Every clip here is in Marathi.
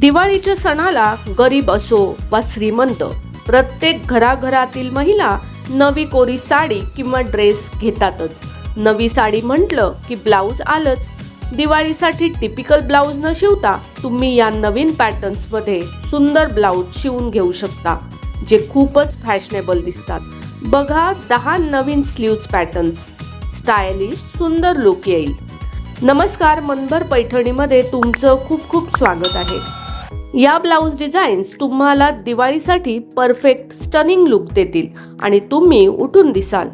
दिवाळीच्या सणाला गरीब असो वा श्रीमंत प्रत्येक घराघरातील महिला नवी कोरी साडी किंवा ड्रेस घेतातच. नवी साडी म्हटलं की ब्लाऊज आलंच. दिवाळीसाठी टिपिकल ब्लाऊज न शिवता तुम्ही या नवीन पॅटर्न्समध्ये सुंदर ब्लाऊज शिवून घेऊ शकता जे खूपच फॅशनेबल दिसतात. बघा दहा नवीन स्लीव्ज पॅटर्न्स. स्टायलिश सुंदर लुक येईल. नमस्कार मनभर पैठणीमध्ये तुमचं खूप खूप स्वागत आहे. या ब्लाऊज डिझाईन्स तुम्हाला दिवाळीसाठी परफेक्ट स्टनिंग लुक देतील आणि तुम्ही उठून दिसाल.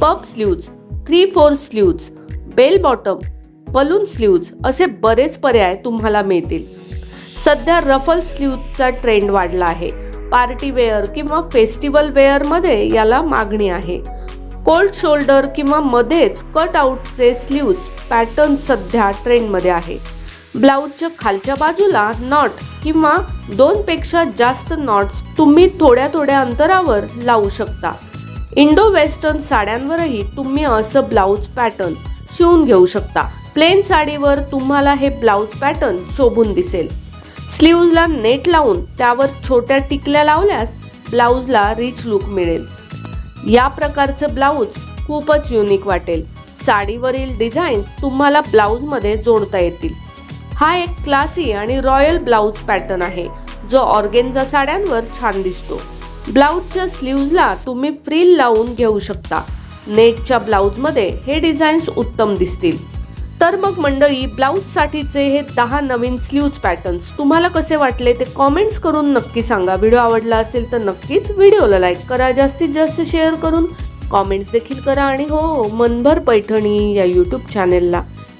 Puff sleeves three four sleeves bell bottom balloon sleeves असे बरेच पर्याय तुम्हाला मिळतील. सध्या रफल स्लीव्जचा ट्रेंड वाढला आहे. पार्टी वेअर किंवा फेस्टिवल वेअरमध्ये याला मागणी आहे. कोल्ड शोल्डर किंवा मध्येच कट आउटचे स्लीव्ज पॅटर्न सध्या ट्रेंडमध्ये आहे. ब्लाऊजच्या खालच्या बाजूला नॉट किंवा दोनपेक्षा जास्त नॉट्स तुम्ही थोड्या थोड्या अंतरावर लावू शकता. इंडो वेस्टर्न साड्यांवरही तुम्ही असं ब्लाऊज पॅटर्न शिवून घेऊ शकता. प्लेन साडीवर तुम्हाला हे ब्लाऊज पॅटर्न शोभून दिसेल. स्लीव्जला नेट लावून त्यावर छोट्या टिकल्या लावल्यास ब्लाऊजला रिच लुक मिळेल. या प्रकारचं ब्लाऊज खूपच युनिक वाटेल. साडीवरील डिझाईन्स तुम्हाला ब्लाऊजमध्ये जोडता येतील. हा एक क्लासी आणि रॉयल ब्लाऊज पॅटर्न आहे जो ऑर्गेन्झा साड्यांवर छान दिसतो. ब्लाऊजच्या स्लीव्जला तुम्ही फ्रिल लावून घेऊ शकता. नेटच्या ब्लाऊजमध्ये हे डिझाईन्स उत्तम दिसतील. तर मग मंडळी ब्लाऊजसाठीचे हे दहा नवीन स्लीव्ज पॅटर्न्स तुम्हाला कसे वाटले ते कॉमेंट्स करून नक्की सांगा. व्हिडिओ आवडला असेल तर नक्कीच व्हिडिओला लाईक करा जास्तीत जास्त शेअर करून कॉमेंट्स देखील करा आणि हो मनभर पैठणी या यूट्यूब चॅनेलला